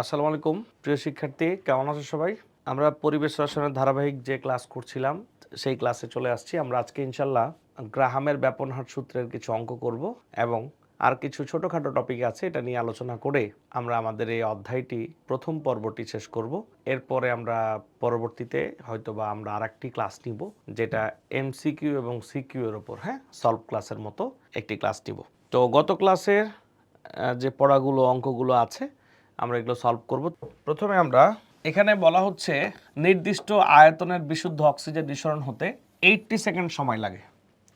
আসসালামু আলাইকুম। প্রিয় শিক্ষার্থী, কেমন আছো সবাই? আমরা পরিবেশ রসায়নের ধারাবাহিক যে ক্লাস করছিলাম, সেই ক্লাসে চলে আসছি। আমরা আজকে ইনশাল্লাহ গ্রাহামের ব্যাপনহার সূত্রের কিছু অঙ্ক করব এবং আর কিছু ছোটোখাটো টপিক আছে, এটা নিয়ে আলোচনা করে আমরা আমাদের এই অধ্যায়টি, প্রথম পর্বটি শেষ করব। এরপরে আমরা পরবর্তীতে হয়তো বা আমরা আর একটি ক্লাস নিব, যেটা এমসিকিউ এবং সিকিউ এর ওপর হ্যাঁ? সলভ ক্লাসের মতো একটি ক্লাস নিব। তো গত ক্লাসের যে পড়াগুলো, অঙ্কগুলো আছে আমরা এগুলো সলভ করব। প্রথমে আমরা এখানে বলা হচ্ছে নির্দিষ্ট আয়তনের বিশুদ্ধ অক্সিজেন নিঃসরণ হতে এইটটি সেকেন্ড সময় লাগে।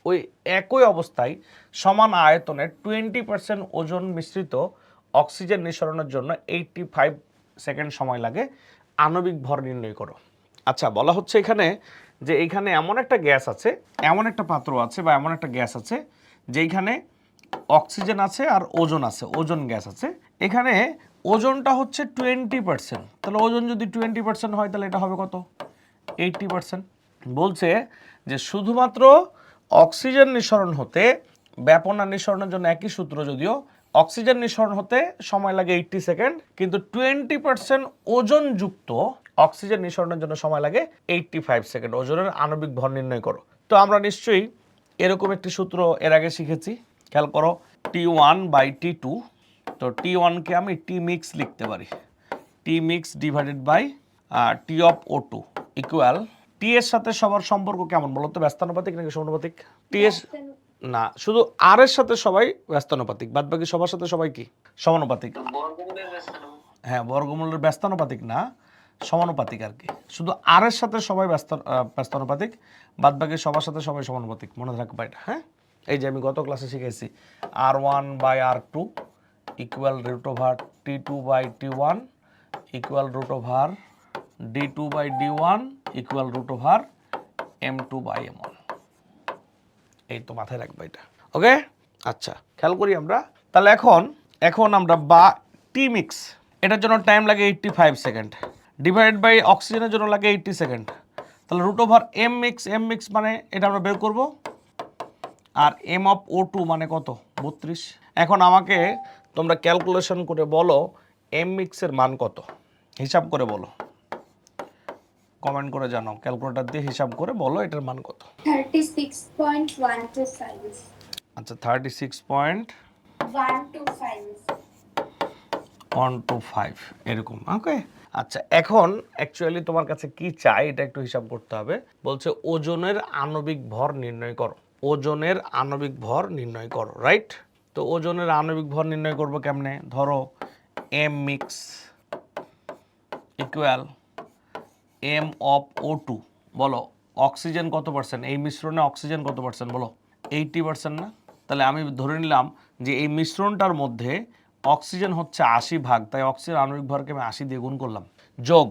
ওই একই অবস্থায় সমান আয়তনের টোয়েন্টি পার্সেন্ট ওজন মিশ্রিত অক্সিজেন নিঃসরণের জন্য এইটটি ফাইভ সেকেন্ড সময় লাগে। আণবিক ভর নির্ণয় করো। আচ্ছা বলা হচ্ছে এখানে যে এইখানে এমন একটা গ্যাস আছে, এমন একটা পাত্র আছে বা এমন একটা গ্যাস আছে যেইখানে অক্সিজেন আছে আর ওজন আছে, ওজন গ্যাস আছে। এখানে ওজনটা হচ্ছে টোয়েন্টি পার্সেন্ট। তাহলে ওজন যদি টোয়েন্টি পার্সেন্ট হয়, তাহলে এটা হবে কত? Eighty percent. বলছে যে শুধুমাত্র অক্সিজেন নিঃসরণ হতে ব্যাপনা নিঃসরণের জন্য একই সূত্র যদিও, অক্সিজেন নিঃসরণ হতে সময় লাগে এইটটি সেকেন্ড, কিন্তু টোয়েন্টি পার্সেন্ট ওজনযুক্ত অক্সিজেন নিঃসরণের জন্য সময় লাগে এইটটি ফাইভ সেকেন্ড। ওজনের আণবিক ভর নির্ণয় করো। তো আমরা নিশ্চয়ই এরকম একটি সূত্র এর আগে শিখেছি। খেয়াল করো, T one by T two তো টি ওয়ানকে আমি টি মিক্স লিখতে পারি। T mix divided by T of O two equal T এর সাথে সবার সম্পর্ক কেমন বলো তো? ব্যস্তানুপাতিক নাকি সমানুপাতিক? টি এর না শুধু আর এর সাথে সবাই ব্যস্তানুপাতিক বাদ বাকি সবার সাথে সবাই কি? সমানুপাতিক। হ্যাঁ বর্গমূলের ব্যস্তানুপাতিক না সমানুপাতিক আর কি। শুধু আর এর সাথে সবাই ব্যস্ত ব্যস্তানুপাতিক বাদ বাকি সবার সাথে সবাই সমানুপাতিক। মনে রাখবা এটা হ্যাঁ? এই যে আমি গত ক্লাসে শিখেছি R one by R two equal root over T two by T one equal root over D two by D one equal root over M two by M one এই তো মাথায় রাখবা এটা। ওকে আচ্ছা খেয়াল করি আমরা। তাহলে এখন এখন আমরা বা টি মিক্স এটার জন্য টাইম লাগে eighty five second divide by অক্সিজেনের জন্য লাগে এইটটি সেকেন্ড তাহলে root over M mix M mix মানে এটা আমরা বের করব। আর এম অফ ও টু মানে কত? বত্রিশ। এখন আমাকে তোমরা ক্যালকুলেশন করে বলো এম মিক্সের মান কত? হিসাব করে বলো। কমেন্ট করে জানো ক্যালকুলেটর দিয়ে হিসাব করে বলো এটার মান কত। 36.125. আচ্ছা thirty six point 125. One two five এরকম ওকে আচ্ছা এখন অ্যাকচুয়ালি তোমার কাছে কি চাই এটা একটু হিসাব করতে হবে। বলছে ওজনের আণবিক ভর নির্ণয় করো। ওজনের আণবিক ভর নির্ণয় করো রাইট তো ওজনের আণবিক ভর নির্ণয় করব কেমনে? ধরো M mix equal M of O two বলো অক্সিজেন কত পার্সেন্ট এই মিশ্রণে অক্সিজেন কত পার্সেন্ট বলো এইটটি পার্সেন্ট না? তাহলে আমি ধরে নিলাম যে এই মিশ্রণটার মধ্যে অক্সিজেন হচ্ছে আশি ভাগ, তাই অক্সিজেন আণবিক ভরকে আমি আশি দিয়ে গুণ করলাম। যোগ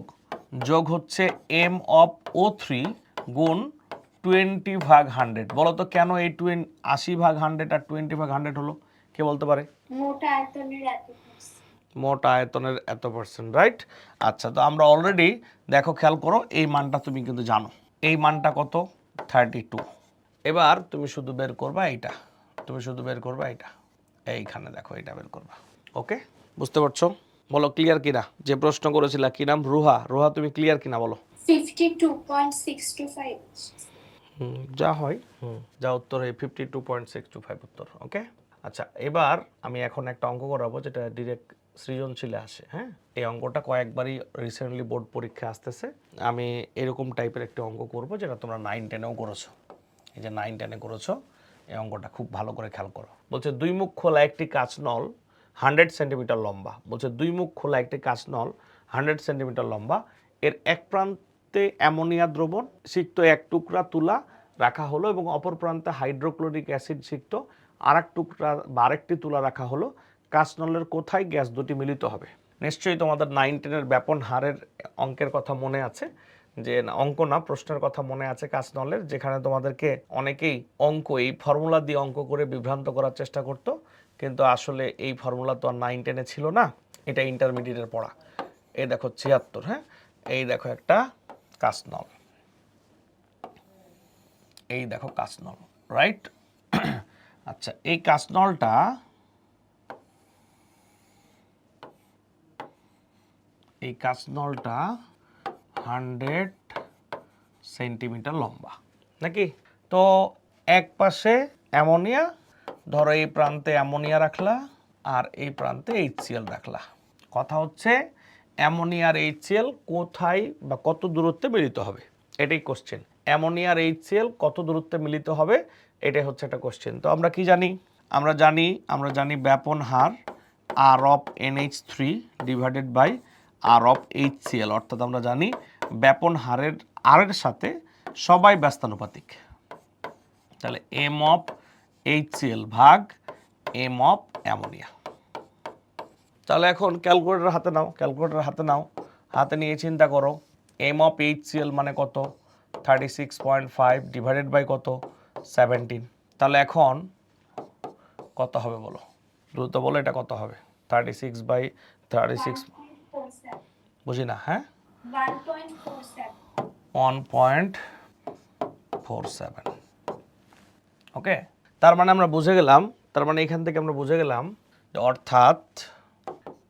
যোগ হচ্ছে এম অফ ও থ্রি গুণ টোয়েন্টি ভাগ হান্ড্রেড বলো তো কেন এই টুয়েন আশি ভাগ হান্ড্রেড আর টোয়েন্টি ভাগ হান্ড্রেড হলো? কে বলতে পারে? মোটা আয়তনের এত। মোট আয়তনের এত পার্সেন্ট রাইট আচ্ছা তো আমরা অলরেডি দেখো খেয়াল করো এই মানটা তুমি কিন্তু জানো। এই মানটা কত? থার্টি টু এবার তুমি শুধু বের করবা এইটা। তুমি শুধু বের করবা এইটা। এইখানে দেখো এটা বের করবা। ওকে বুঝতে পারছ? বলো ক্লিয়ার কিনা? যে প্রশ্ন করেছিলা কি নাম? রুহা। রুহা তুমি ক্লিয়ার কিনা বলো? 52.625. হুম, যা হয় হুম, যা উত্তর এই fifty two point six two five উত্তর ওকে আচ্ছা এবার আমি এখন একটা অঙ্ক করাবো যেটা ডিরেক্ট সৃজনশীলে আসে হ্যাঁ? এই অঙ্কটা কয়েকবারই রিসেন্টলি বোর্ড পরীক্ষা আসতেছে। আমি এরকম টাইপের একটি অঙ্ক করব যেটা তোমরা নাইন টেনেও করেছ। এই যে নাইন টেনে করেছ, এই অঙ্কটা খুব ভালো করে খেয়াল করো। বলছে, দুই মুখ খোলা একটি কাঁচ নল হান্ড্রেড সেন্টিমিটার লম্বা। বলছে, দুই মুখ খোলা একটি কাঁচ নল হান্ড্রেড সেন্টিমিটার লম্বা। এর এক প্রান্তে অ্যামোনিয়া দ্রবণ সিক্ত এক টুকরা তুলা রাখা হলো এবং অপর প্রান্তে হাইড্রোক্লোরিক অ্যাসিড সিক্ত আর এক টুকরা বা আরেকটি তুলা রাখা হলো। কাঁচনলের কোথায় গ্যাস দুটি মিলিত হবে? নিশ্চয়ই তোমাদের নাইন টেনের ব্যাপন হারের অঙ্কের কথা মনে আছে। যে অঙ্ক না, প্রশ্নের কথা মনে আছে কাঁচনলের, যেখানে তোমাদেরকে অনেকেই অঙ্ক, এই ফর্মুলা দিয়ে অঙ্ক করে বিভ্রান্ত করার চেষ্টা করতো। কিন্তু আসলে এই ফর্মুলা তো আর নাইন টেনে ছিল না, এটা ইন্টারমিডিয়েটের পড়া। এই দেখো ছিয়াত্তর হ্যাঁ? এই দেখো একটা কাঁচনল। এই দেখো কাঁচনল রাইট আচ্ছা এই কাঁচনলটা এই কাঁচনলটা হান্ড্রেড সেন্টিমিটার লম্বা, নাকি? তো এক পাশে অ্যামোনিয়া, ধরো এই প্রান্তে অ্যামোনিয়া রাখলা আর এই প্রান্তে এইচসিএল রাখলা। কথা হচ্ছে অ্যামোনিয়ার এইচসিএল কোথায় বা কত দূরত্বে মিলিত হবে? এটাই কোশ্চেন অ্যামোনিয়ার এইচসিএল কত দূরত্বে মিলিত হবে? এটাই হচ্ছে একটা কোশ্চেন তো আমরা কি জানি? আমরা জানি আমরা জানি ব্যাপন হার R of NH three divided by R of HCl অর্থাৎ আমরা জানি ব্যাপন হারের আরের সাথে সবাই ব্যস্তানুপাতিক। তাহলে এম অফ এইচসিএল ভাগ এম অফ অ্যামোনিয়া। তাহলে এখন ক্যালকুলেটর হাতে নাও, ক্যালকুলেটর হাতে নাও। হাতে নিয়ে চিন্তা করো এম অফ এইচসিএল মানে কত? Thirty six point five divided by কত? সেভেন্টিন তাহলে এখন কত হবে বলো? দ্রুত বলো এটা কত হবে? Thirty six by thirty six বুঝি না হ্যাঁ? One point four seven okay? তার মানে আমরা বুঝে গেলাম তার মানে এখান থেকে আমরা বুঝে গেলাম যে অর্থাৎ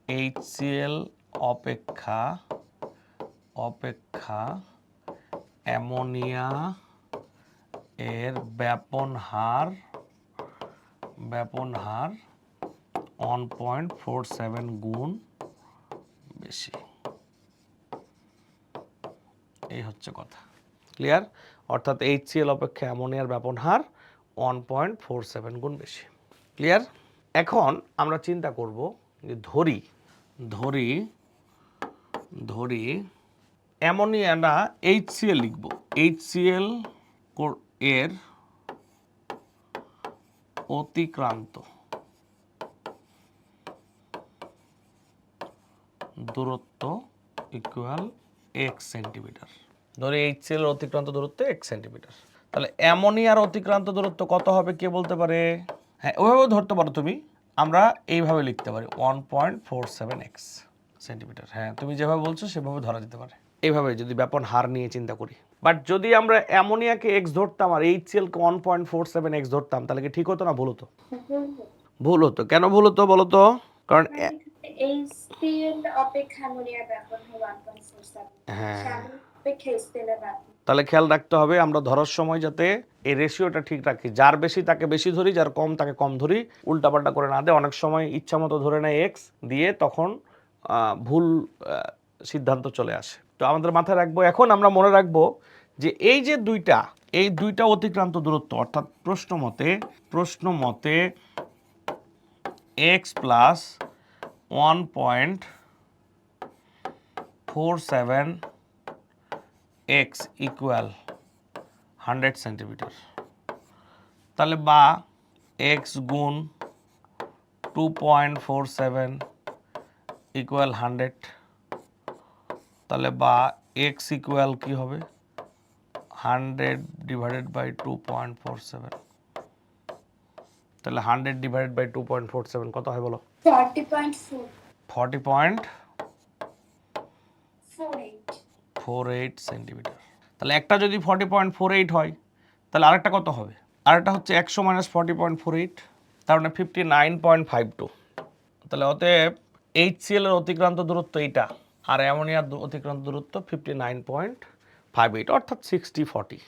এইচসিএল অপেক্ষা অপেক্ষা অ্যামোনিয়া এর ব্যাপন হার ব্যাপন হার ওয়ান পয়েন্ট ফোর সেভেন গুণ বেশি। এই হচ্ছে কথা। ক্লিয়ার অর্থাৎ এইচ এইচসিএল অপেক্ষা অ্যামোনিয়ার ব্যাপন হার ওয়ান পয়েন্ট ফোর সেভেন গুণ বেশি। ক্লিয়ার এখন আমরা চিন্তা করব যে ধরি ধরি ধরি অ্যামোনিয়া না এইচসিএল লিখব। এইচসিএল এর অতিক্রান্ত দূরত্ব ইকুয়াল এক্স সেন্টিমিটার ধরে এইচ এল অতিক্রান্ত দূরত্ব এক সেন্টিমিটার তাহলে অ্যামোনিয়ার অতিক্রান্ত দূরত্ব কত হবে কে বলতে পারে? হ্যাঁ ওইভাবেও ধরতে পারো তুমি। আমরা এইভাবে লিখতে পারি one point four seven X centimetre হ্যাঁ তুমি যেভাবে বলছো সেভাবে ধরা যেতে পারে। এইভাবে যদি ব্যাপন হার নিয়ে চিন্তা করি। বাট যদি আমরা অ্যামোনিয়াকে এক্স ধরতাম আর এইচসিএলকে one point four seven X ধরতাম তাহলে কি ঠিক হতো না ভুল হতো? ভুল হতো। কেন ভুল হতো বলো তো কারণ হয় তাহলে খেয়াল রাখতে হবে আমরা ধরার সময় যাতে এই রেশিওটা ঠিক রাখি। যার বেশি তাকে বেশি ধরি যার কম তাকে কম ধরি উল্টাপাল্টা করে না দেয়। অনেক সময় ইচ্ছা মতো ধরে নেয় এক্স দিয়ে তখন ভুল সিদ্ধান্ত চলে আসে। তো আমাদের মাথায় রাখব এখন আমরা মনে রাখব যে এই যে দুইটা, এই দুইটা অতিক্রান্ত দূরত্ব, অর্থাৎ প্রশ্ন মতে প্রশ্ন মতে X plus one point four seven X equal hundred centimetre তাহলে বা এক্স গুণ two point four seven equal hundred তাহলে বা এক্স ইকুয়াল কী হবে? Hundred divided by two point four seven তাহলে hundred divided by two point four seven কত হয় বলো? Forty point four eight centimetre তাহলে একটা যদি ফর্টি পয়েন্ট ফোর এইট হয় তাহলে আরেকটা কত হবে? আরেকটা হচ্ছে একশো minus forty point four eight তার মানে fifty nine point five two তাহলে অতএব এর অতিক্রান্ত দূরত্ব এইটা আর অ্যামোনিয়ার অতিক্রান্ত দূরত্ব fifty nine point five eight অর্থাৎ সিক্সটি ফর্টি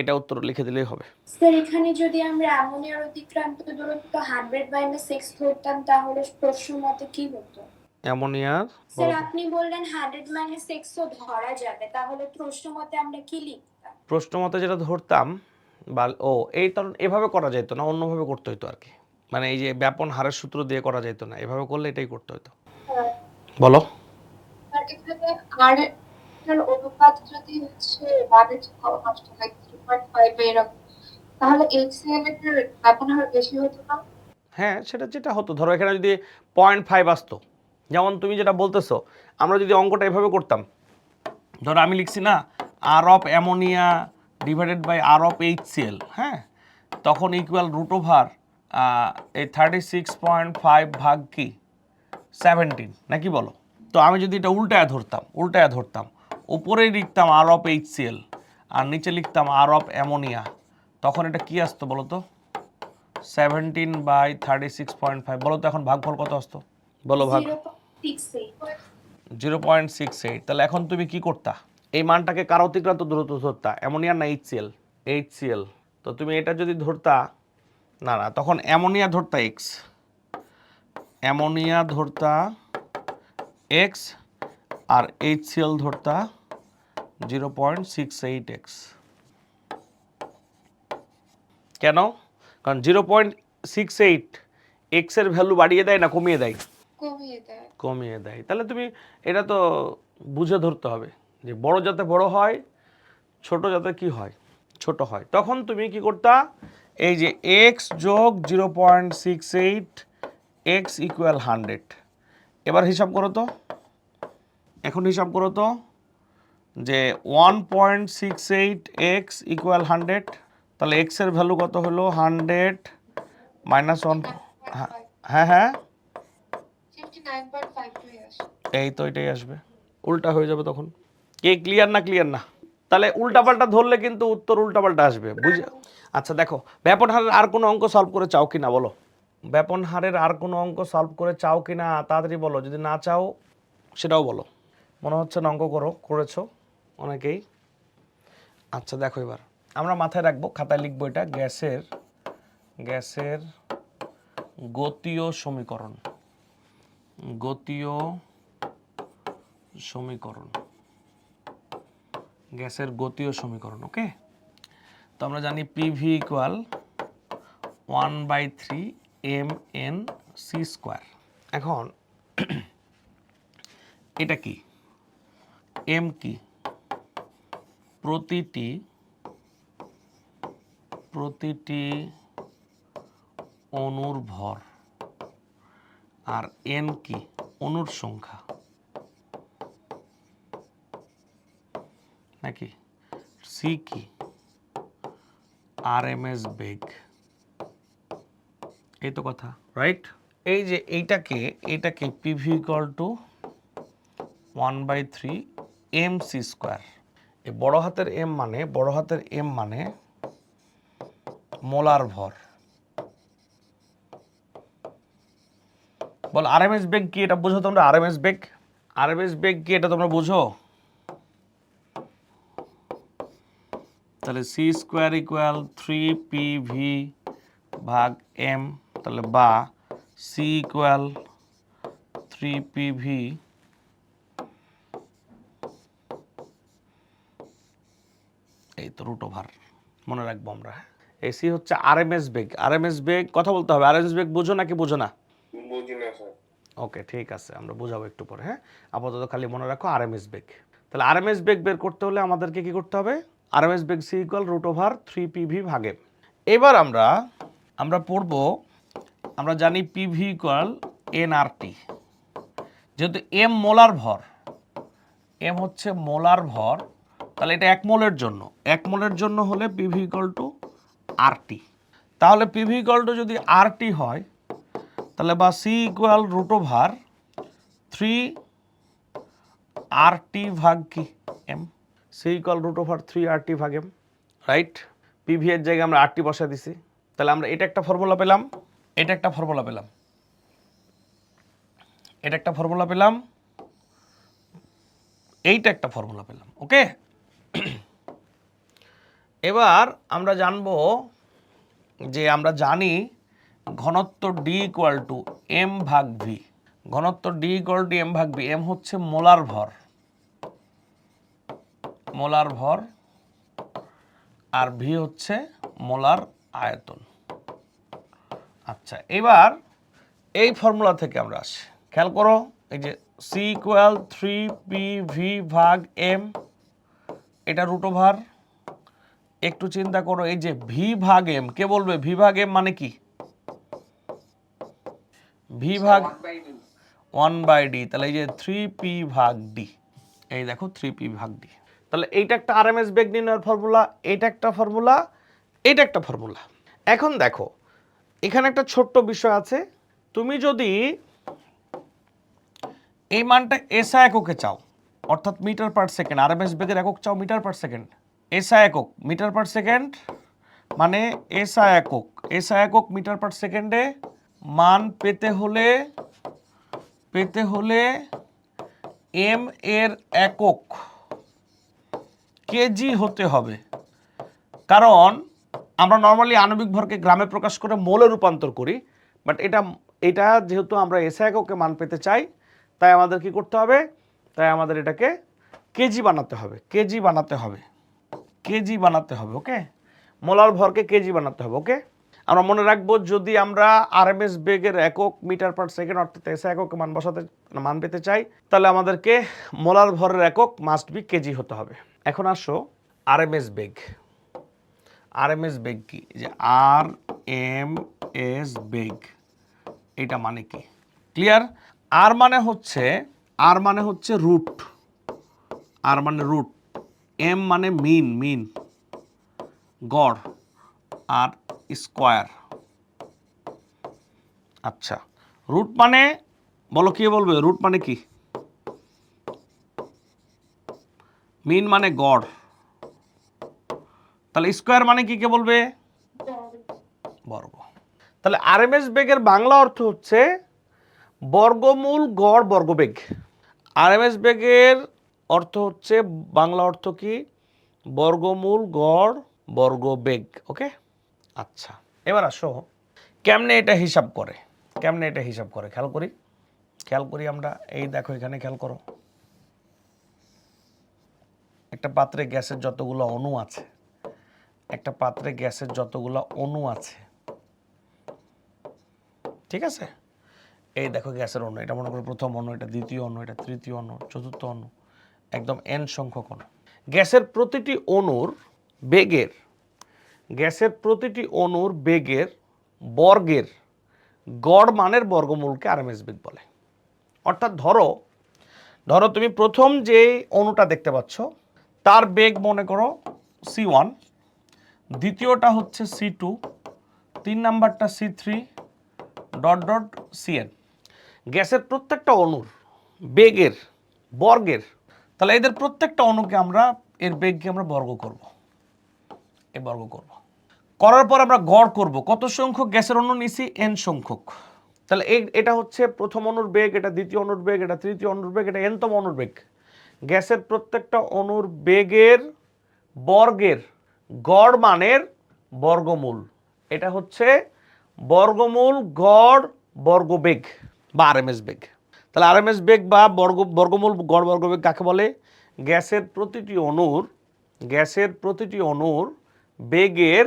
এটা উত্তর লিখে দিলেই হবে। স্যার এখানে যদি আমরা অ্যামোনিয়ার অতিক্রান্ত দূরত্ব হান্ড্রেড মাইনাস সিক্স ধরতাম তাহলে প্রশ্ন মতে কি হতো? অ্যামোনিয়ার স্যার আপনি বললেন হান্ড্রেড মাইনাস সিক্সও ধরা যাবে তাহলে প্রশ্ন মতে আমরা কি লিখতাম? প্রশ্ন মতে যেটা ধরতাম বা ও এই কারণ এভাবে করা যেত না অন্যভাবে করতে হতো আর কি। মানে এই যে ব্যাপন হারের সূত্র দিয়ে করা যেত না এভাবে করলে এটাই করতে হতো বলো। আর এর অনুপাত যদি হচ্ছে হয় থ্রি পয়েন্ট ফাইভ এরকম, তাহলে এইচসিএল এর ব্যবহার বেশি হতো না? হ্যাঁ সেটা যেটা হতো, ধরো এখানে যদি পয়েন্ট ফাইভ আসতো, যেমন তুমি যেটা বলতেছো, আমরা যদি অঙ্কটা এভাবে করতাম, ধরো আমি লিখছি না R of ammonia divided by R of HCl হ্যাঁ? তখন ইকুয়াল রুট ওভার এই থার্টি সিক্স পয়েন্ট ফাইভ ভাগ কি? সেভেন্টিন নাকি বলো? তো আমি যদি এটা উল্টায় ধরতাম উল্টায় ধরতাম উপরেই লিখতাম আর অফ এইচসিএল আর নিচে লিখতাম আর অফ অ্যামোনিয়া। তখন এটা কি আসতো বলো তো? Seventeen by thirty six point five বলো তো এখন ভাগফল কত আসতো? বলো ভাগ। জিরো পয়েন্ট সিক্স এইট তাহলে এখন তুমি কি করতা? এই মানটাকে কার অতিক্রান্ত দূরত্ব ধরতা অ্যামোনিয়া না এইচ সিএল এইচ সিএল তো তুমি এটা যদি ধরতা না না তখন অ্যামোনিয়া ধরতা এক্স অ্যামোনিয়া ধরতা এক্স আর H Cl ধরতা zero point six eight X কেন? কারণ জিরো পয়েন্ট সিক্স এইট এক্সের ভ্যালু বাড়িয়ে দেয় না কমিয়ে দেয়? কমিয়ে দেয়। কমিয়ে দেয়। তাহলে তুমি এটা তো বুঝে ধরতে হবে যে বড় যাতে বড় হয় ছোট যাতে কি হয় ছোট হয়। তখন তুমি কি করতা? এই যে এক্স যোগ zero point six eight X equal hundred এবার হিসাব করো তো। এখন হিসাব করো তো। যে one point six eight X equal hundred তাহলে এক্সের ভ্যালু কত হলো? হান্ড্রেড মাইনাস ওয়ান হ্যাঁ হ্যাঁ আসে এই তো এটাই আসবে। উল্টা হয়ে যাবে তখন। কে ক্লিয়ার না ক্লিয়ার না? তাহলে উল্টাপাল্টা ধরলে কিন্তু উত্তর উল্টাপাল্টা আসবে। বুঝে আচ্ছা দেখো ব্যাপন হারের আর কোনো অঙ্ক সলভ করে চাও কি না বলো? ব্যাপন হারের আর কোনো অঙ্ক সলভ করে চাও কি না তাড়াতাড়ি বলো। যদি না চাও সেটাও বলো। মনে হচ্ছে না অঙ্ক করো করেছ। অনেকেই। আচ্ছা দেখো এবার। আমরা মাথায় রাখব, খাতায় লিখব এটা, গ্যাসের গ্যাসের গতীয় সমীকরণ। গতীয় সমীকরণ। গ্যাসের গতীয় সমীকরণ, ওকে? তো আমরা জানি PV equal one by three M N C square এখন, এটা কি? এম কি? প্রতিটি প্রতিটি অণুর ভর আর এন কি? অণুর সংখ্যা। নাকি? সি কি? আর এম এস বেগ। এই তো কথা রাইট এই যে এইটাকে এইটাকে PV equal to one by three M C square এই বড় হাতের এম মানে বড় হাতের এম মানে মোলার ভর। বল, আরএমএস বেগ কি এটা বুঝো তোমরা? আর এম আরএমএস বেগ? আরএমএস বেগ কি এটা তোমরা বুঝো? তাহলে C square equal three P V ভাগ এম, তাহলে বা C equal three P V এই তো রুট ওভার মনে রাখব আমরা এসি হচ্ছে আরএমএস বেগ। আরএমএস বেগ কথা বলতে হবে। আরএমএস বেগ বুঝো নাকি বুঝো না? বুঝি না ওকে ঠিক আছে আমরা বোঝাবো একটু পরে হ্যাঁ? আপাতত খালি মনে রাখো আরএমএস বেগ। তাহলে আরএমএস বেগ বের করতে হলে আমাদেরকে কি করতে হবে? আরএমএস বেগ C equal root over three P V ভাগে। এবার আমরা আমরা পড়ব আমরা জানি পিভি ইকুয়াল এনআরটি যেহেতু এম মোলার ভর এম হচ্ছে মোলার ভর তাহলে এটা এক মোলের জন্য। এক মোলের জন্য হলে পিভি ইকুয়াল টু আরটি তাহলে পিভি ইকুয়াল টু যদি আরটি হয়, তাহলে বা C equal root over three R T ভাগ কি? M C equal root over three R T ভাগ এম রাইট পিভি এর জায়গায় আমরা আর টি বসা দিছি। তাহলে আমরা এটা একটা ফর্মুলা পেলাম। এটা একটা ফর্মুলা পেলাম। এটা একটা ফর্মুলা পেলাম। এইটা একটা ফর্মুলা পেলাম। ওকে এবার আমরা জানব যে আমরা জানি ঘনত্ব ডি ইকুয়াল টু এম ভাগ ভি ঘনত্ব ডি ইকুয়াল টু এম ভাগ ভি এম হচ্ছে মোলার ভর। মোলার ভর আর ভি হচ্ছে মোলার আয়তন। আচ্ছা এবার এই ফর্মুলা থেকে আমরা আসি। খেয়াল করো, এই যে C equal three P V ভাগ এম এটা রুট ওভার একটু চিন্তা করো এই যে ভি ভাগ এম কে বলবে? ভি ভাগ এম মানে কি? ভি ভাগ ওয়ান বাই ডি তাহলে এই যে থ্রি পি ভাগ ডি এই দেখো থ্রি পি ভাগ ডি তাহলে এইটা একটা আর এম এস বেগ নির্ণয়ের ফর্মুলা এইটা একটা ফর্মুলা এইটা একটা ফর্মুলা এখন দেখো এখানে একটা ছোট্ট বিষয় আছে তুমি যদি এই মানটা এসআই এককে চাও অর্থাৎ metre per second, R S বেগের একক চাও মিটার পার সেকেন্ড। এসআই একক, মিটার পার সেকেন্ড মানে এসআই একক। এসআই একক, মিটার পার সেকেন্ডে মান পেতে হলে পেতে হলে এম এর একক কেজি হতে হবে। কারণ আমরা নর্মালি আণবিক ভরকে গ্রামে প্রকাশ করে মোলে রূপান্তর করি, বাট এটা এটা যেহেতু আমরা এসে এককে মান পেতে চাই, তাই আমাদের কি করতে হবে? তাই আমাদের এটাকে কেজি বানাতে হবে, কেজি বানাতে হবে, কেজি বানাতে হবে ওকে মোলার ভরকে কেজি বানাতে হবে ওকে আমরা মনে রাখব যদি আমরা আরএমএস বেগের একক মিটার পার সেকেন্ড, অর্থাৎ এসে একক মান বসাতে, মান পেতে চাই, তাহলে আমাদেরকে মোলার ভরের একক মাস্ট বি কেজি হতে হবে। এখন আসো আরএমএস বেগ। আরএমএস বেগ কি? যে আর এম এস বেগ, এটা মানে কি? ক্লিয়ার আর মানে হচ্ছে আর মানে হচ্ছে রুট আর মানে রুট এম মানে মিন মিন গড় আর স্কোয়ার আচ্ছা রুট মানে বলো কি বলবে? রুট মানে কি? মিন মানে গড়। তাহলে স্কোয়ার মানে কি কে বলবে? বর্গ। তাহলে আরএমএস বেগের বাংলা অর্থ হচ্ছে বর্গমূল গড় বর্গবেগ। আরএমএস বেগের অর্থ হচ্ছে বাংলা অর্থ কি? বর্গমূল, গড় বর্গ বেগ ওকে? আচ্ছা এবার আসো, কেমনে এটা হিসাব করে? কেমনে এটা হিসাব করে? খেয়াল করি খেয়াল করি আমরা, এই দেখো এখানে খেয়াল করো। একটা পাত্রে গ্যাসের যতগুলো অণু আছে, একটা পাত্রে গ্যাসের যতগুলো অণু আছে, ঠিক আছে? এই দেখো গ্যাসের অণু এটা মনে করো প্রথম অণু এটা দ্বিতীয় অণু এটা তৃতীয় অণু চতুর্থ অণু একদম এন সংখ্যক অণু গ্যাসের প্রতিটি অণুর বেগের, গ্যাসের প্রতিটি অণুর বেগের বর্গের গড় মানের বর্গমূলকে আরএমএস বেগ বলে। অর্থাৎ ধরো ধরো তুমি প্রথম যে অণুটা দেখতে পাচ্ছ, তার বেগ মনে করো সি ওয়ান দ্বিতীয়টা হচ্ছে সি টু তিন নাম্বারটা C three dot dot CN গ্যাসের প্রত্যেকটা অণুর, বেগের, বর্গের, তাহলে এদের প্রত্যেকটা অণুকে আমরা, এর বেগকে আমরা বর্গ করব। এ বর্গ করব। করার পর আমরা গড় করব। কত সংখ্যক গ্যাসের অণু নিছি? এন সংখ্যক। তাহলে এটা হচ্ছে প্রথম অণুর বেগ, এটা দ্বিতীয় অণুর বেগ, এটা তৃতীয় অণুর বেগ, এটা এনতম অণুর বেগ। গ্যাসের প্রত্যেকটা অণুর বেগের, বর্গের গড় মানের বর্গমূল। এটা হচ্ছে বর্গমূল, গড়, বর্গবেগ। বা আরএমএস বেগ। তাহলে আরএমএস বেগ বা বর্গ, বর্গমূল, গড়, বর্গবেগ কাকে বলে? গ্যাসের প্রতিটি অণুর, গ্যাসের প্রতিটি অণুর বেগের,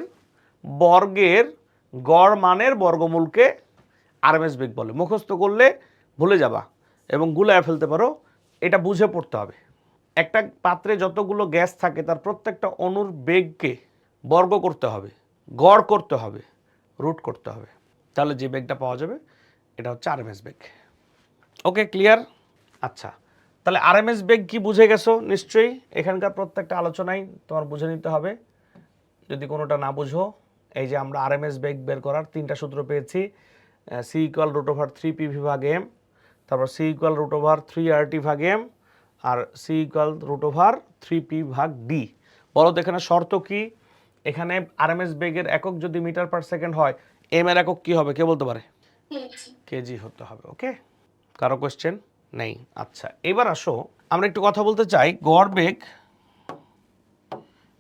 বর্গের গড় মানের বর্গমূলকে আরএমএস বেগ বলে। মুখস্থ করলে ভুলে যাবা এবং গুলায় ফেলতে পারো, এটা বুঝে পড়তে হবে। একটা পাত্রে যতগুলো গ্যাস থাকে, তার প্রত্যেকটা অণুর বেগকে বর্গ করতে হবে, গড় করতে হবে, রুট করতে হবে। তাহলে যে বেগটা পাওয়া যাবে এটা হচ্ছে আরএমএস বেগ ওকে ক্লিয়ার আচ্ছা তাহলে আরএমএস বেগ কি বুঝে গেছো? নিশ্চয়ই এখানকার প্রত্যেকটা আলোচনায় তোমার বুঝে নিতে হবে। যদি কোনোটা না বুঝো, এই যে আমরা আরএমএস বেগ বের করার তিনটা সূত্র পেয়েছি C equal root over three PV ভাগ এম তারপর C equal root over three R T ভাগ এম আর C equal root over three P ভাগ ডি বলো তো এখানে শর্ত কি? এখানে আরএমএস বেগের একক যদি মিটার পার সেকেন্ড হয় এম এর একক কি হবে? কে বলতে পারে? কেজি হতে হবে ওকে কারও কোয়েশ্চেন নেই। আচ্ছা এবার আসো, আমরা একটু কথা বলতে চাই গড় বেগ,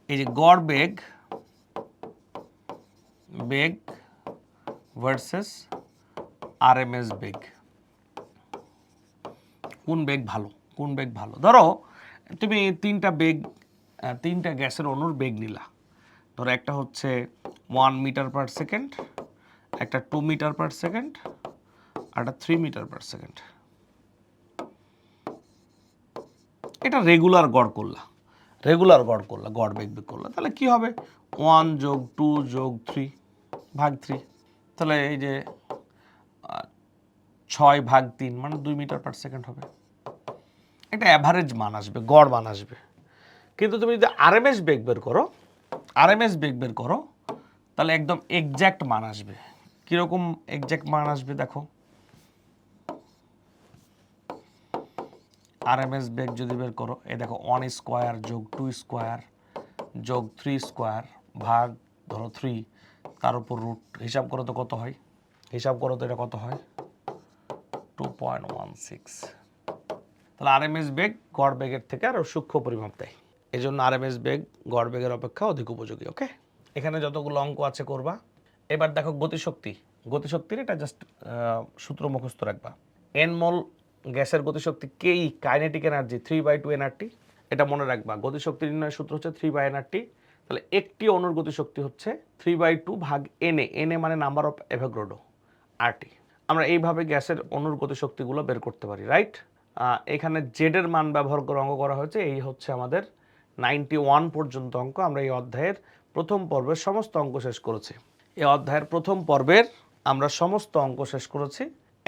এই যে গড় বেগ বেগ ভার্সেস আরএমএস বেগ। কোন বেগ ভালো? কোন বেগ ভালো? ধরো, তুমি তিনটা বেগ, তিনটা গ্যাসের অণুর বেগ নিলা। ধরো একটা হচ্ছে ওয়ান মিটার পার সেকেন্ড একটা টু মিটার পার সেকেন্ড একটা থ্রি মিটার পার সেকেন্ড এটা রেগুলার গড় করলা। রেগুলার গড় করলা, গড় বেগ বেগ করলা। তাহলে কি হবে? ওয়ান যোগ টু যোগ থ্রি ভাগ থ্রি তাহলে এই যে ছয় ভাগ তিন মানে দুই মিটার পার সেকেন্ড হবে। একটা অ্যাভারেজ মান আসবে, গড় মান আসবে। কিন্তু তুমি যদি আরএমএস বেগ বের করো আরএমএস বেগ বের করো, তাহলে একদম এক্স্যাক্ট মান আসবে। কীরকম এক্স্যাক্ট মান আসবে দেখো? আর এম এস বেগ যদি বের করো, এ দেখো ওয়ান স্কোয়ার যোগ টু স্কোয়ার যোগ থ্রি স্কোয়ার ভাগ ধরো থ্রি তার উপর রুট হিসাব করো তো কত হয়? হিসাব করো তো এটা কত হয়? টু পয়েন্ট ওয়ান সিক্স তাহলে আরএমএস বেগ গড় বেগের থেকে আরও সূক্ষ্ম পরিমাপ দেয়। এই জন্য আরএমএস বেগ গড় বেগের অপেক্ষা অধিক উপযোগী ওকে এখানে যতগুলো অঙ্ক আছে করবা এবার দেখো গতিশক্তি। গতিশক্তির এটা জাস্ট সূত্র মুখস্থ রাখবা। এন মোল গ্যাসের গতিশক্তি কেই kinetic energy three by two NRT এটা মনে রাখবা, গতিশক্তি নির্ণয়ের সূত্র হচ্ছে থ্রি বাই এনআরটি তাহলে একটি অণুর গতিশক্তি হচ্ছে থ্রি বাই টু ভাগ এনএ এনএ মানে নাম্বার অফ এভাগ্রোডো আরটি আমরা এইভাবে গ্যাসের অণুর গতিশক্তিগুলো বের করতে পারি রাইট এখানে জেডের মান ব্যবহার করে অঙ্ক করা হয়েছে, এই হচ্ছে আমাদের নাইনটি ওয়ান পর্যন্ত অঙ্ক। আমরা এই অধ্যায়ের প্রথম পর্বের সমস্ত অঙ্ক শেষ করেছি। এই অধ্যায়ের প্রথম পর্বের আমরা সমস্ত অঙ্ক শেষ করেছি।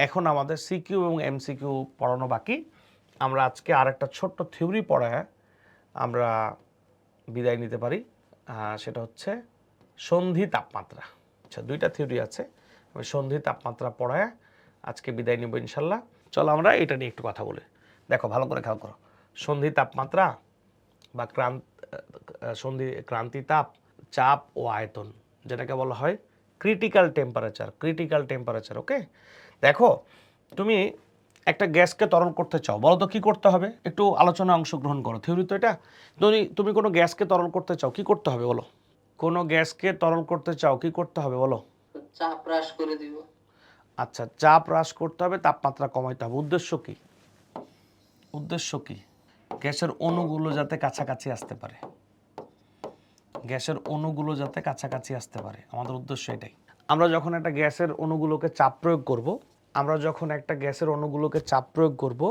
এখন আমাদের সিকিউ এবং এমসিকিউ পড়ানো বাকি। আমরা আজকে আরেকটা ছোট্ট থিওরি পড়ায় আমরা বিদায় নিতে পারি। সেটা হচ্ছে সন্ধি তাপমাত্রা। আচ্ছা দুইটা থিওরি আছে। আমি সন্ধি তাপমাত্রা পড়ায় আজকে বিদায় নিব ইনশাল্লাহ। চলো আমরা এটা নিয়ে একটু কথা বলি। দেখো, ভালো করে খেয়াল করো। সন্ধি তাপমাত্রা বা ক্রান্ত সন্ধি ক্রান্তি তাপ, চাপ ও আয়তন। যেটাকে বলা হয় critical temperature critical temperature okay দেখো তুমি একটা গ্যাসকে তরল করতে চাও বলো তো কী করতে হবে? একটু আলোচনা অংশগ্রহণ করো থিওরি তো এটা? তুমি তুমি কোনো গ্যাসকে তরল করতে চাও কি করতে হবে বলো? কোনো গ্যাসকে তরল করতে চাও কি করতে হবে বলো? চাপ হ্রাস করে দিব। আচ্ছা চাপ হ্রাস করতে হবে তাপমাত্রা কমাইতে হবে উদ্দেশ্য কি? উদ্দেশ্য কি? গ্যাসের অণুগুলো যাতে কাছাকাছি আসতে পারে। গ্যাসের অণুগুলো যাতে কাছাকাছি আসতে পারে। আমাদের উদ্দেশ্য এটাই। আমরা যখন একটা গ্যাসের অণুগুলোকে চাপ প্রয়োগ করব, আমরা যখন একটা গ্যাসের অণুগুলোকে চাপ প্রয়োগ করব,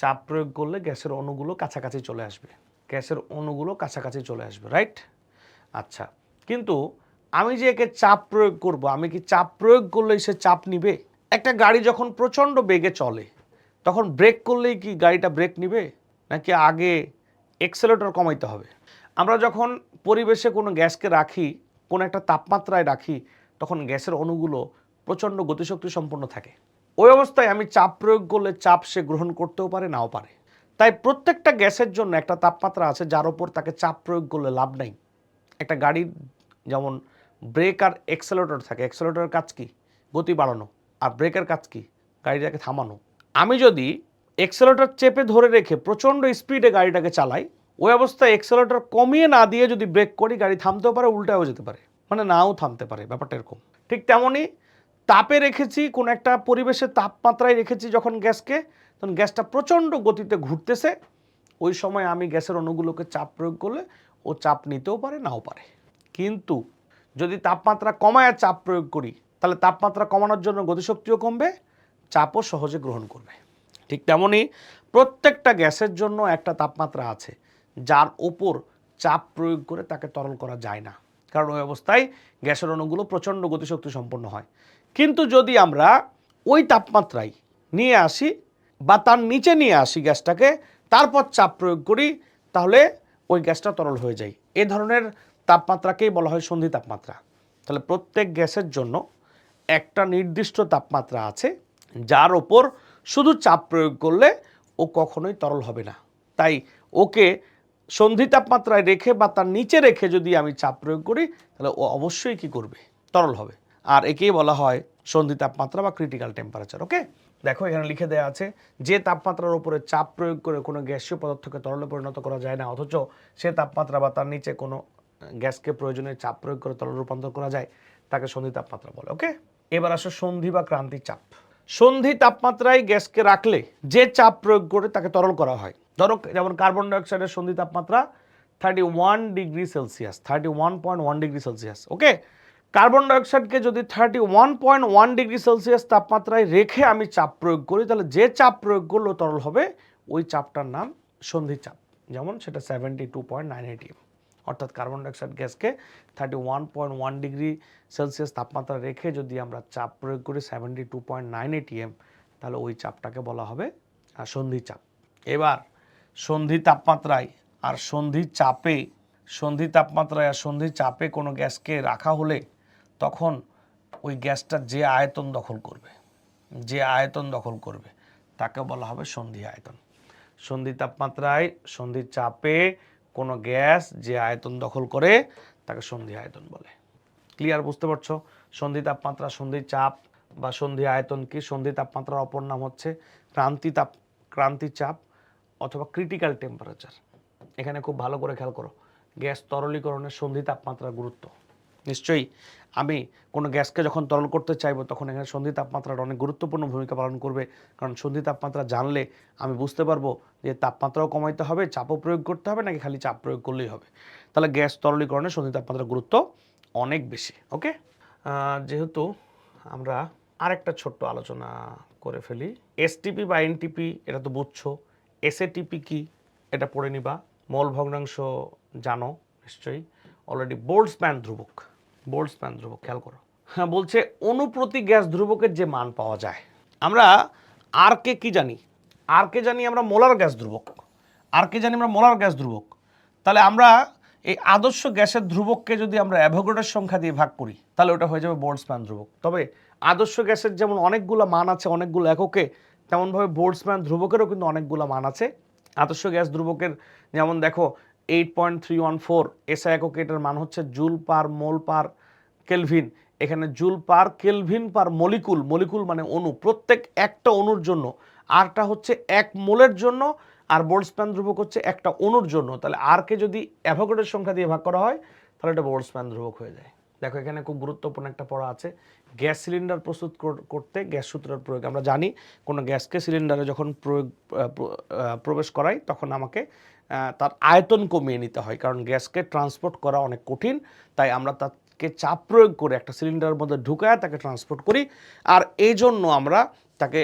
চাপ প্রয়োগ করলে গ্যাসের অণুগুলো কাছাকাছি চলে আসবে। গ্যাসের অণুগুলো কাছাকাছি চলে আসবে রাইট আচ্ছা কিন্তু আমি যে একে চাপ প্রয়োগ করব, আমি কি চাপ প্রয়োগ করলেই সে চাপ নিবে? একটা গাড়ি যখন প্রচণ্ড বেগে চলে, তখন ব্রেক করলেই কি গাড়িটা ব্রেক নিবে? নাকি আগে এক্সেলেটর কমাইতে হবে? আমরা যখন পরিবেশে কোনো গ্যাসকে রাখি, কোনো একটা তাপমাত্রায় রাখি, তখন গ্যাসের অণুগুলো প্রচণ্ড গতিশক্তি সম্পন্ন থাকে। ওই অবস্থায় আমি চাপ প্রয়োগ করলে চাপ সে গ্রহণ করতেও পারে, নাও পারে। তাই প্রত্যেকটা গ্যাসের জন্য একটা তাপমাত্রা আছে যার ওপর তাকে চাপ প্রয়োগ করলে লাভ নাই। একটা গাড়ির যেমন ব্রেক আর এক্সেলেটর থাকে এক্সেলেটরের কাজ কি? গতি বাড়ানো। আর ব্রেকের কাজ কি? গাড়িটাকে থামানো। আমি যদি এক্সেলেটর চেপে ধরে রেখে প্রচণ্ড স্পিডে গাড়িটাকে চালাই ওই অবস্থায় এক্সেলেটর কমিয়ে না দিয়ে যদি ব্রেক করি, গাড়ি থামতেও পারে উল্টাও যেতে পারে। মানে নাও থামতে পারে, ব্যাপারটা এরকম। ঠিক তেমনই তাপে রেখেছি, কোনো একটা পরিবেশের তাপমাত্রায় রেখেছি যখন গ্যাসকে, তখন গ্যাসটা প্রচণ্ড গতিতে ঘুরতেছে। ওই সময় আমি গ্যাসের অণুগুলোকে চাপ প্রয়োগ করলে ও চাপ নিতেও পারে, নাও পারে। কিন্তু যদি তাপমাত্রা কমায় চাপ প্রয়োগ করি, তাহলে তাপমাত্রা কমানোর জন্য গতিশক্তিও কমবে, চাপও সহজে গ্রহণ করবে। ঠিক তেমনই প্রত্যেকটা গ্যাসের জন্য একটা তাপমাত্রা আছে। যার ওপর চাপ প্রয়োগ করে তাকে তরল করা যায় না। কারণ ওই অবস্থায় গ্যাসের অণুগুলো প্রচণ্ড গতিশক্তি সম্পন্ন হয়। কিন্তু যদি আমরা ওই তাপমাত্রায় নিয়ে আসি বা তার নিচে নিয়ে আসি গ্যাসটাকে, তারপর চাপ প্রয়োগ করি, তাহলে ওই গ্যাসটা তরল হয়ে যায়। এ ধরনের তাপমাত্রাকেই বলা হয় সন্ধি তাপমাত্রা। তাহলে প্রত্যেক গ্যাসের জন্য একটা নির্দিষ্ট তাপমাত্রা আছে, যার ওপর শুধু চাপ প্রয়োগ করলে ও কখনোই তরল হবে না। তাই ওকে সন্ধি তাপমাত্রায় রেখে বা তার নিচে রেখে যদি আমি চাপ প্রয়োগ করি, তাহলে ও অবশ্যই কি করবে? তরল হবে। আর একেই বলা হয় সন্ধি তাপমাত্রা বা ক্রিটিক্যাল টেম্পারেচার ওকে দেখো, এখানে লিখে দেওয়া আছে, যে তাপমাত্রার উপরে চাপ প্রয়োগ করে কোনো গ্যাসীয় পদার্থকে তরলে পরিণত করা যায় না, অথচ সে তাপমাত্রা বা তার নিচে কোনো গ্যাসকে প্রয়োজনে চাপ প্রয়োগ করে তরল রূপান্তর করা যায়, তাকে সন্ধি তাপমাত্রা বলে ওকে এবার আসো সন্ধি বা ক্রান্তি চাপ। সন্ধি তাপমাত্রায় গ্যাসকে রাখলে যে চাপ প্রয়োগ করে তাকে তরল করা হয় ধরো যেমন কার্বন ডাইঅক্সাইডের সন্ধি তাপমাত্রা thirty one degree Celsius thirty one point one degree Celsius okay carbon ডাইঅক্সাইডকে যদি thirty one point one degree Celsius তাপমাত্রায় রেখে আমি চাপ প্রয়োগ করি, তাহলে যে চাপ প্রয়োগ করলেও তরল হবে, ওই চাপটার নাম সন্ধি চাপ। যেমন সেটা seventy two point nine ATM অর্থাৎ carbon dioxide গ্যাসকে thirty one point one degree Celsius তাপমাত্রা রেখে যদি আমরা চাপ প্রয়োগ করি seventy two point nine ATM তাহলে ওই চাপটাকে বলা হবে সন্ধি চাপ। এবার সন্ধি তাপমাত্রায় আর সন্ধি চাপে সন্ধি তাপমাত্রায় আর সন্ধি চাপে কোনো গ্যাসকে রাখা হলে তখন ওই গ্যাসটা যে আয়তন দখল করবে, যে আয়তন দখল করবে, তাকে বলা হবে সন্ধি আয়তন। সন্ধি তাপমাত্রায় সন্ধি চাপে কোনো গ্যাস যে আয়তন দখল করে, তাকে সন্ধি আয়তন বলে। ক্লিয়ার বুঝতে পারছ? সন্ধি তাপমাত্রা সন্ধি চাপ বা সন্ধি আয়তন কি? সন্ধি তাপমাত্রার অপর নাম হচ্ছে ক্রান্তি তাপ, ক্রান্তি চাপ। অথবা ক্রিটিক্যাল টেম্পারেচার এখানে খুব ভালো করে খেয়াল করো। গ্যাস তরলীকরণের সন্ধি তাপমাত্রার গুরুত্ব। নিশ্চয়ই আমি কোনো গ্যাসকে যখন তরল করতে চাইব, তখন এখানে সন্ধি তাপমাত্রার অনেক গুরুত্বপূর্ণ ভূমিকা পালন করবে। কারণ সন্ধি তাপমাত্রা জানলে আমি বুঝতে পারব যে তাপমাত্রাও কমাইতে হবে, চাপও প্রয়োগ করতে হবে, নাকি খালি চাপ প্রয়োগ করলেই হবে। তাহলে গ্যাস তরলীকরণে সন্ধি তাপমাত্রার গুরুত্ব অনেক বেশি, ওকে? যেহেতু আমরা আরেকটা ছোট্ট আলোচনা করে ফেলি। এসটিপি বা এনটিপি এটা তো বুঝছ। এসএটিপি কি? এটা পড়ে নিবা। মল ভগ্নাংশ জানো, নিশ্চয়ই। অলরেডি বোল্ড স্প্যান ধ্রুবক। বোল্ড স্প্যান ধ্রুবক, খেয়াল করো। হ্যাঁ বলছে অনুপ্রতি গ্যাস ধ্রুবকের যে মান পাওয়া যায়। আমরা আর কে কি জানি? আর কে জানি আমরা মোলার গ্যাস ধ্রুবক। আর কে জানি আমরা মোলার গ্যাস ধ্রুবক। তাহলে আমরা এই আদর্শ গ্যাসের ধ্রুবককে যদি আমরা অ্যাভোগাড্রোর সংখ্যা দিয়ে ভাগ করি, তাহলে ওটা হয়ে যাবে বোল্ডসম্যান ধ্রুবক। তবে আদর্শ গ্যাসের যেমন অনেকগুলো মান আছে, অনেকগুলো এককে তেমনভাবে বোর্ডসম্যান ধ্রুবকেরও কিন্তু অনেকগুলো মান আছে। আদর্শ গ্যাস ধ্রুবকের যেমন দেখো eight point three one four SI এককে এটার মান হচ্ছে joule per mole per kelvin. এখানে joule per kelvin per molecule molecule মানে অণু। প্রত্যেক একটা অণুর জন্য আরটা হচ্ছে এক মোলের জন্য আর বোল্ডস্প্যান ধ্রুবক হচ্ছে একটা অণুর জন্য। তাহলে আরকে যদি অ্যাভোগাড্রোর সংখ্যা দিয়ে ভাগ করা হয়, তাহলে এটা বোর্ডসম্যান ধ্রুবক হয়ে যায়। দেখো, এখানে খুব গুরুত্বপূর্ণ একটা পড়া আছে। গ্যাস সিলিন্ডার প্রস্তুত করতে গ্যাস সূত্রের প্রয়োগ। আমরা জানি কোনো গ্যাসকে সিলিন্ডারে যখন প্রয়োগ প্রবেশ করাই তখন আমাকে তার আয়তন কমিয়ে নিতে হয়। কারণ গ্যাসকে ট্রান্সপোর্ট করা অনেক কঠিন, তাই আমরা তাকে চাপ প্রয়োগ করে একটা সিলিন্ডারের মধ্যে ঢুকায় তাকে ট্রান্সপোর্ট করি। আর এই জন্য আমরা তাকে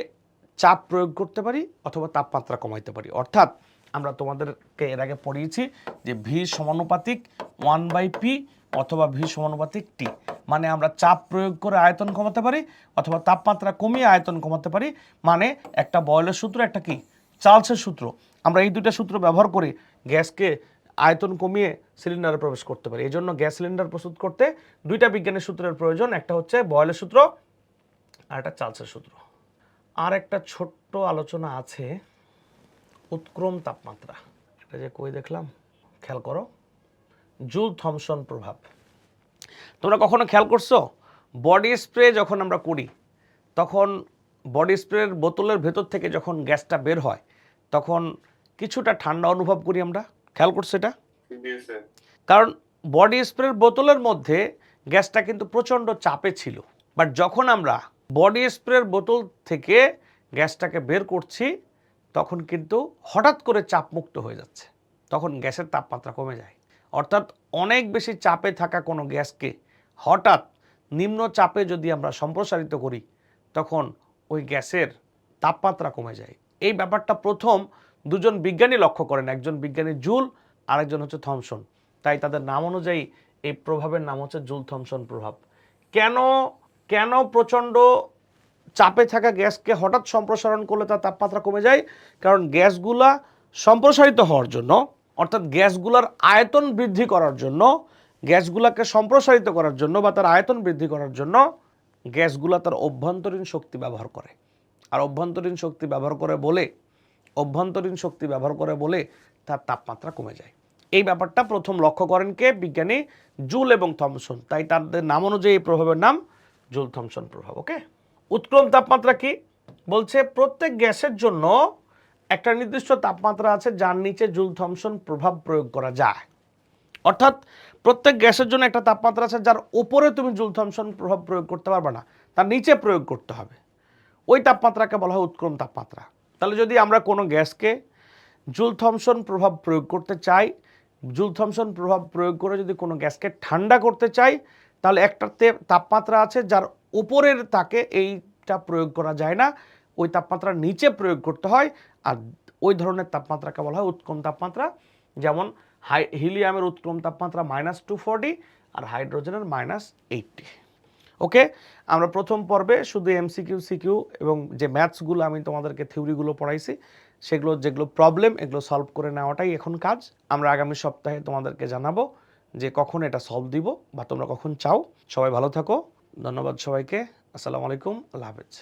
চাপ প্রয়োগ করতে পারি অথবা তাপমাত্রা কমাইতে পারি। অর্থাৎ আমরা তোমাদেরকে এর আগে পড়িয়েছি যে ভি সমানুপাতিক ওয়ান বাই পি অথবা ভি সমানুপাতিক টি। মানে আমরা চাপ প্রয়োগ করে আয়তন কমাতে পারি, অথবা তাপমাত্রা কমিয়ে আয়তন কমাতে পারি। মানে একটা বয়লের সূত্র, একটা কি? চার্লসের সূত্র। আমরা এই দুইটা সূত্র ব্যবহার করে গ্যাসকে আয়তন কমিয়ে সিলিন্ডারে প্রবেশ করতে পারি। এই জন্য গ্যাস সিলিন্ডার প্রস্তুত করতে দুইটা বিজ্ঞানের সূত্রের প্রয়োজন। একটা হচ্ছে বয়লের সূত্র, আর একটা চার্লসের সূত্র। আর একটা ছোট্ট আলোচনা আছে, উৎক্রম তাপমাত্রা। এটা যে কই দেখলাম? খেয়াল করো। জুল থমসন প্রভাব। তোমরা কখনো খেয়াল করছ? বডি স্প্রে যখন আমরা করি, তখন বডি স্প্রের বোতলের ভেতর থেকে যখন গ্যাসটা বের হয়, তখন কিছুটা ঠান্ডা অনুভব করি আমরা। খেয়াল করছ এটা? কারণ বডি স্প্রের বোতলের মধ্যে গ্যাসটা কিন্তু প্রচণ্ড চাপে ছিল। বাট যখন আমরা বডি স্প্রের বোতল থেকে গ্যাসটাকে বের করছি, তখন কিন্তু হঠাৎ করে চাপমুক্ত হয়ে যাচ্ছে। তখন গ্যাসের তাপমাত্রা কমে যায়। অর্থাৎ অনেক বেশি চাপে থাকা কোনো গ্যাসকে হঠাৎ নিম্ন চাপে যদি আমরা সম্প্রসারিত করি, তখন ওই গ্যাসের তাপমাত্রা কমে যায়। এই ব্যাপারটা প্রথম দুজন বিজ্ঞানী লক্ষ্য করেন, একজন বিজ্ঞানী জুল, আরেকজন হচ্ছে থমসন। তাই তাদের নাম অনুযায়ী এই প্রভাবের নাম হচ্ছে জুল থমসন প্রভাব। কেন কেন প্রচণ্ড চাপে থাকা গ্যাসকে হঠাৎ সম্প্রসারণ করলে তার তাপমাত্রা কমে যায়? কারণ গ্যাসগুলা সম্প্রসারিত হওয়ার জন্য অর্থাৎ গ্যাসগুলার আয়তন বৃদ্ধি করার জন্য, গ্যাসগুলাকে সম্প্রসারিত করার জন্য বা তার আয়তন বৃদ্ধি করার জন্য গ্যাসগুলা তার অভ্যন্তরীণ শক্তি ব্যবহার করে। আর অভ্যন্তরীণ শক্তি ব্যবহার করে বলে, অভ্যন্তরীণ শক্তি ব্যবহার করে বলে তার তাপমাত্রা কমে যায়। এই ব্যাপারটা প্রথম লক্ষ্য করেন কে? বিজ্ঞানী জুল এবং থমসন। তাই তাদের নাম অনুযায়ী এই প্রভাবের নাম জুল থমসন প্রভাব, ওকে? উৎক্রম তাপমাত্রা কি? বলছে প্রত্যেক গ্যাসের জন্য একটা নির্দিষ্ট তাপমাত্রা আছে, যার নিচে জুল থমসন প্রভাব প্রয়োগ করা যায়। অর্থাৎ প্রত্যেক গ্যাসের জন্য একটা তাপমাত্রা আছে, যার উপরে তুমি জুল থমসন প্রভাব প্রয়োগ করতে পারবে না, তার নিচে প্রয়োগ করতে হবে। ওই তাপমাত্রাকে বলা হয় উৎক্রম তাপমাত্রা। তাহলে যদি আমরা কোনো গ্যাসকে জুল থমসন প্রভাব প্রয়োগ করতে চাই, জুল থমসন প্রভাব প্রয়োগ করে যদি কোনো গ্যাসকে ঠান্ডা করতে চাই, তাহলে একটা তাপমাত্রা আছে, যার উপরের তাকে এইটা প্রয়োগ করা যায় না, ওই তাপমাত্রার নিচে প্রয়োগ করতে হয় আর ওই ধরনের তাপমাত্রাকে বলা হয় উৎক্রম তাপমাত্রা, যেমন হাই, হিলিয়ামের উৎক্রম তাপমাত্রা মাইনাস টু ফোরটি আর হাইড্রোজেনের মাইনাস এইটটি ওকে আমরা প্রথম পর্বে শুধু এমসিকিউ সিকিউ এবং যে ম্যাথসগুলো আমি তোমাদেরকে থিওরিগুলো পড়াইছি, সেগুলো যেগুলো প্রবলেম এগুলো সলভ করে নেওয়াটাই এখন কাজ। আমরা আগামী সপ্তাহে তোমাদেরকে জানাব যে কখন এটা সলভ দিব বা তোমরা কখন চাও। সবাই ভালো থাকো। ধন্যবাদ সবাইকে। আসসালামু আলাইকুম। আল্লাহ হাফেজ।